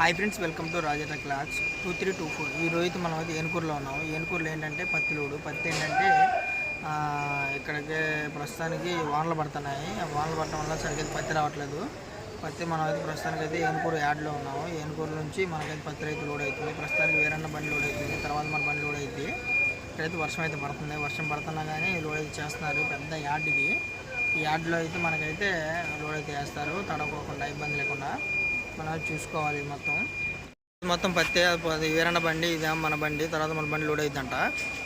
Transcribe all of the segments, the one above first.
Hi friends welcome to రాజేట clocks two three two four ఈ రోజు మనం అయితే ఏనుకూరులో ఉన్నాము. ఏనుకూరులో ఏంటంటే పత్తి లోడు. పత్తి ఏంటంటే ఇక్కడికే ఇక్కడికి ప్రస్తుతానికి వానలు పడుతున్నాయి. వానలు పడటం వల్ల సరిగ్గా పత్తి రావట్లేదు. పత్తి మనం అయితే ప్రస్తుతానికి అయితే ఏనుకూరు యాడ్లో ఉన్నాము. ఏనుకూరు నుంచి మనకైతే పత్తి రైతు లోడ్ అవుతుంది. ప్రస్తుతానికి వేరన్న బండి లోడ్ అవుతుంది. తర్వాత మన బండి లోడ్ అవుతుంది ఇక్కడైతే వర్షం అయితే పడుతుంది. వర్షం పడుతున్నా కానీ లోడ్ అయితే చేస్తున్నారు. పెద్ద యార్డ్ ఇది. ఈ యార్డ్లో అయితే మనకైతే లోడ్ అయితే వేస్తారు తడవకోకుండా ఇబ్బంది లేకుండా. మనం అది చూసుకోవాలి ఇది మొత్తం. మొత్తం పత్తి అది వీరన్న బండి ఇది మన బండి తర్వాత మన బండి లోడ్ అవుతుందంట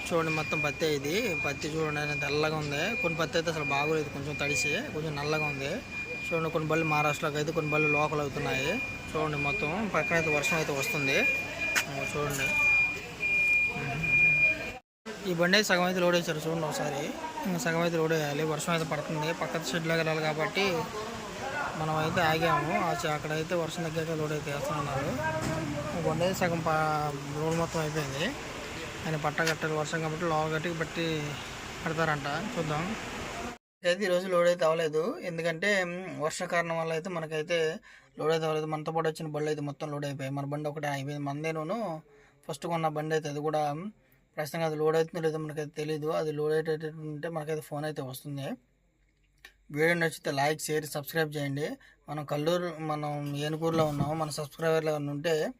చూడండి మొత్తం పత్తి ఇది. పత్తి చూడండి తెల్లగా ఉంది. కొన్ని పత్తి అయితే అసలు బాగోలేదు కొంచెం తడిసి కొంచెం నల్లగా ఉంది. చూడండి కొన్ని బళ్ళు మహారాష్ట్రలోకి అయితే కొన్ని బళ్ళు లోకల్ అవుతున్నాయి. చూడండి మొత్తం పక్కన అయితే వర్షం అయితే వస్తుంది. చూడండి. ఈ బండి అయితే సగం అయితే లోడ్ వేసారు చూడండి ఒకసారి. ఇంకా సగం అయితే లోడ్ వేయాలి. వర్షం అయితే పడుతుంది. పక్కన షెడ్లోకి వెళ్ళాలి కాబట్టి మనం అయితే ఆగాము అక్కడైతే వర్షం దగ్గర లోడ్ అయితే వేస్తున్నారు కొండ సగం ప రోడ్ మొత్తం అయిపోయింది. ఆయన పట్ట కట్టాలి వర్షం కాబట్టి లోవ గట్టి బట్టి కడతారంట. చూద్దాం. అయితే ఈరోజు లోడ్ అయితే అవ్వలేదు. ఎందుకంటే వర్ష కారణం వల్ల అయితే మనకైతే లోడ్ అయితే అవ్వలేదు. మనతో పాటు వచ్చిన బండ్లు అయితే మొత్తం లోడ్ అయిపోయాయి. మన బండి ఒకటే అయిపోయింది మందేనూ ఫస్ట్ కొన్న బండి అయితే అది కూడా ప్రస్తుతంగా అది లోడ్ అవుతుందో లేదో మనకైతే తెలియదు అది లోడ్ అయ్యేటట్టు ఉంటే మనకైతే ఫోన్ అయితే వస్తుంది. వీడియో నచ్చితే లైక్ షేర్ సబ్స్క్రైబ్ చేయండి. మనం కల్లూరు మనం ఏనుకూరులో ఉన్నాము. మన సబ్స్క్రైబర్లు ఉంటే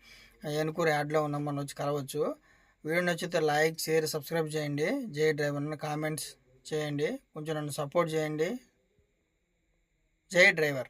ఏనుకూరు యాడ్లో ఉన్నాం. మనం వచ్చి కలవచ్చు. వీడియో నచ్చితే లైక్ షేర్ సబ్స్క్రైబ్ చేయండి. జై డ్రైవర్ కామెంట్స్ చేయండి. కొంచెం నన్ను సపోర్ట్ చేయండి. జై డ్రైవర్.